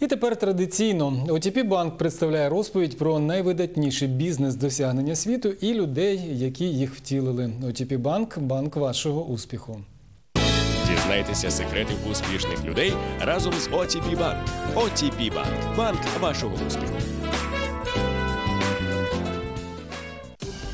І тепер традиційно ОТП банк представляє розповідь про найвидатніші бізнес-досягнення світу і людей, які їх втілили. ОТП банк банк вашого успіху. Дізнайтеся секрети успішних людей разом з ОТП банк. ОТП банк – банк вашого успіху.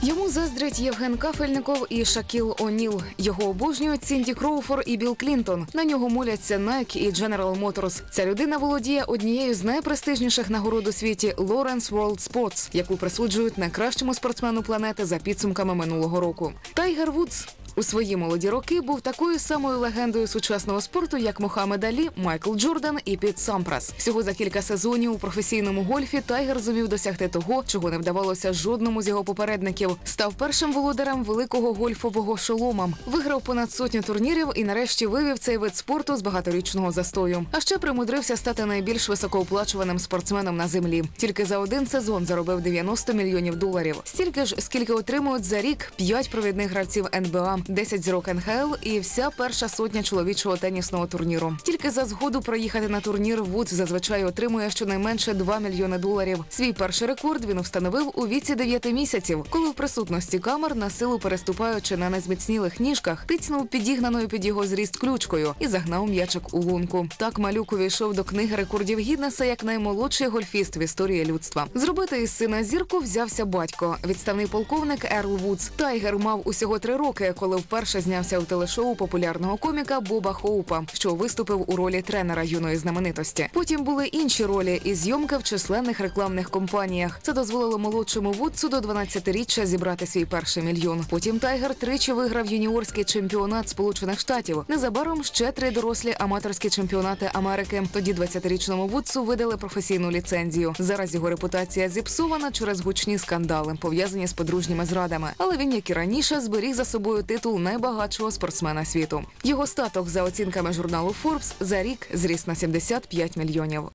Йому заздрять Євген Кафельников і Шакіл О'Ніл. Його обожнюють Сінді Кроуфор і Білл Клінтон. На нього моляться Nike і General Motors. Ця людина володіє однією з найпрестижніших нагород у світі Lawrence World Sports, яку присуджують найкращому спортсмену планети за підсумками минулого року. Тайгер Вудс. У свої молоді роки був такою самою легендою сучасного спорту, як Мохамед Алі, Майкл Джордан і Піт Сампрас. Всього за кілька сезонів у професійному гольфі Тайгер зумів досягти того, чого не вдавалося жодному з його попередників. Став першим володарем великого гольфового шолома, виграв понад сотню турнірів і нарешті вивів цей вид спорту з багаторічного застою. А ще примудрився стати найбільш високооплачуваним спортсменом на землі. Тільки за один сезон заробив 90 мільйонів доларів. Стільки ж, скільки отримують за рік п'ять провідних гравців НБА, 10 зірок НХЛ і вся перша сотня чоловічого тенісного турніру. Тільки за згоду проїхати на турнір Вудс зазвичай отримує щонайменше 2 мільйони доларів. Свій перший рекорд він встановив у віці 9 місяців, коли в присутності камер на силу переступаючи на незміцнілих ніжках, тицнув підігнаною під його зріст ключкою і загнав м'ячик у лунку. Так малюк увійшов до книги рекордів Гіднеса як наймолодший гольфіст в історії людства. Зробити із сина зірку взявся батько, відставний полковник Ерл Вудс. Тайгер мав усього три роки, коли вперше знявся у телешоу популярного коміка Боба Хоупа, що виступив у ролі тренера юної знаменитості. Потім були інші ролі і зйомки в численних рекламних компаніях. Це дозволило молодшому Вудсу до 12-річчя зібрати свій перший мільйон. Потім Тайгер тричі виграв юніорський чемпіонат Сполучених Штатів. Незабаром ще три дорослі аматорські чемпіонати Америки. Тоді 20-річному Вудсу видали професійну ліцензію. Зараз його репутація зіпсована через гучні скандали, пов'язані з подружніми зрадами. Але він, як і раніше, зберіг за собою титул найбагатшого спортсмена світу. Його статок за оцінками журналу Forbes за рік зріс на 75 мільйонів.